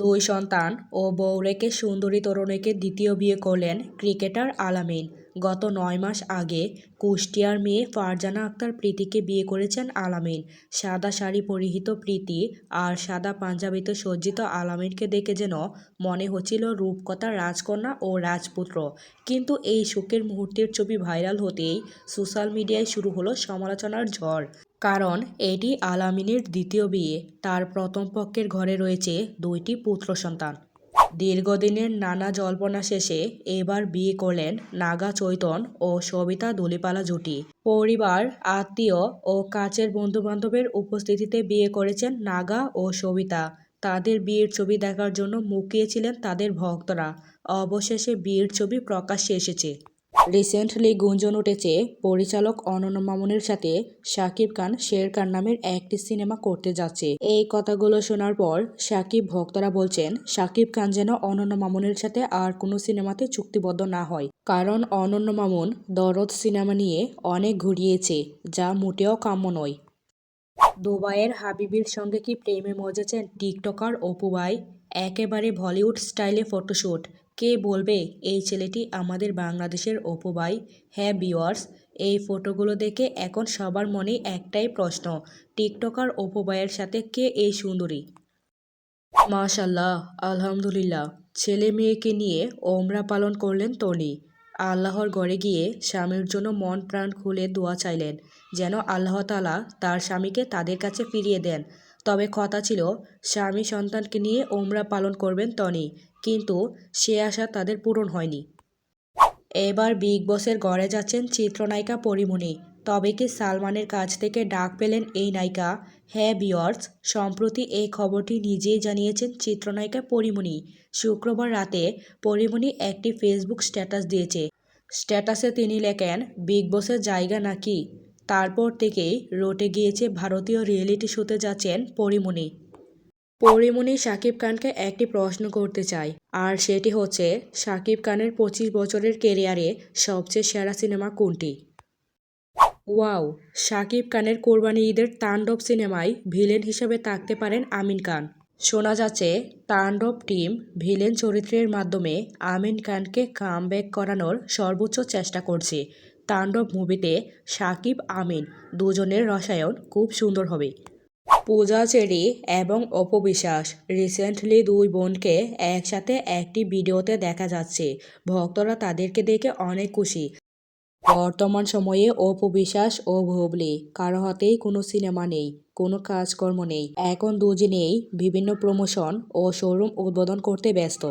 দুই সন্তান ও বউ রেখে সুন্দরী তরুণীকে দ্বিতীয় বিয়ে করলেন ক্রিকেটার আলামিন। গত নয় মাস আগে কুষ্টিয়ার মেয়ে ফারজানা আক্তার প্রীতিকে বিয়ে করেছেন আলামিন। সাদা শাড়ি পরিহিত প্রীতি আর সাদা পাঞ্জাবিতে সজ্জিত আলামিনকে দেখে যেন মনে হচ্ছিল রূপকথা রাজকন্যা ও রাজপুত্র। কিন্তু এই শোকের মুহূর্তের ছবি ভাইরাল হতেই সোশ্যাল মিডিয়ায় শুরু হলো সমালোচনার ঝড়। কারণ এটি আলামিনের দ্বিতীয় বিয়ে। তার প্রথম পক্ষের ঘরে রয়েছে দুইটি পুত্র সন্তান। দীর্ঘদিনের নানা জল্পনা শেষে এবার বিয়ে করলেন নাগা চৈতন ও সবিতা দলিপালা জুটি। পরিবার, আত্মীয় ও কাছের বন্ধুবান্ধবের উপস্থিতিতে বিয়ে করেছেন নাগা ও সবিতা। তাদের বিয়ের ছবি দেখার জন্য মুখিয়েছিলেন তাদের ভক্তরা। অবশেষে বিয়ের ছবি প্রকাশ্যে এসেছে। রিসেন্টলি গুঞ্জন উঠেছে, পরিচালক অনন্য মামুনের সাথে শাকিব খান শের খান নামের একটি সিনেমা করতে যাচ্ছে। এই কথাগুলো শোনার পর শাকিব ভক্তরা বলছেন, শাকিব খান যেন অনন্য মামুনের সাথে আর কোনো সিনেমাতে চুক্তিবদ্ধ না হয়। কারণ অনন্য মামুন দরদ সিনেমা নিয়ে অনেক ঘুরিয়েছে, যা মোটেও কাম্য নয়। দুবাইয়ের হাবিবির সঙ্গে কি প্রেমে মজেছেন টিকটকার অপু ভাই? একেবারে বলিউড স্টাইলে ফটোশ্যুট কে বলবে, এই ছেলেটি আমাদের বাংলাদেশের অপু ভাই হ্যাঁ বিওয়ার্স এই ফটোগুলো দেখে এখন সবার মনে একটাই প্রশ্ন, টিকটকার অপু সাথে কে এই সুন্দরী? মাশাল্লাহ আলহামদুলিল্লাহ। ছেলে মেয়েকে নিয়ে ওমরা পালন করলেন তনি। আল্লাহর ঘরে গিয়ে স্বামীর জন্য মন প্রাণ খুলে দোয়া চাইলেন, যেন আল্লাহ তালা তার স্বামীকে তাদের কাছে ফিরিয়ে দেন। তবে কথা ছিল, স্বামী সন্তানকে নিয়ে ওমরা পালন করবেন তনি কিন্তু সে আশা তাদের পূরণ হয়নি। এবার বিগ বসের ঘরে যাচ্ছেন চিত্রনায়িকা পরিমণি। তবে কি সালমানের কাছ থেকে ডাক পেলেন এই নায়িকা? হ্যাঁ বিয়ার্স সম্প্রতি এই খবরটি নিজেই জানিয়েছেন চিত্রনায়িকা পরিমণি। শুক্রবার রাতে পরিমণি একটি ফেসবুক স্ট্যাটাস দিয়েছে। স্ট্যাটাসে তিনি লেখেন, বিগ বসের জায়গা নাকি? তারপর থেকেই রটে গিয়েছে ভারতীয় রিয়েলিটি শোতে যাচ্ছেন পরিমণি। পরিমণি শাকিব খানকে একটি প্রশ্ন করতে চাই আর সেটি হচ্ছে শাকিব খানের পঁচিশ বছরের কেরিয়ারে সবচেয়ে সেরা সিনেমা কোনটি? ওয়াও শাকিব খানের কোরবানি ঈদের তাণ্ডব সিনেমায় ভিলেন হিসেবে থাকতে পারেন আমিন খান। শোনা যাচ্ছে, তাণ্ডব টিম ভিলেন চরিত্রের মাধ্যমে আমিন খানকে কামব্যাক করানোর সর্বোচ্চ চেষ্টা করছে। তাণ্ডব মুভিতে সাকিব আমিন দুজনের রসায়ন খুব সুন্দর হবে। পূজা চেরি এবং অপবিশ্বাস রিসেন্টলি দুই বোনকে একসাথে একটি ভিডিওতে দেখা যাচ্ছে। ভক্তরা তাদেরকে দেখে অনেক খুশি। বর্তমান সময়ে অপবিশ্বাস ও হুবলি কারও হাতেই কোনো সিনেমা নেই, কোনো কাজকর্ম নেই। এখন দুজনেই বিভিন্ন প্রমোশন ও শোরুম উদ্বোধন করতে ব্যস্ত।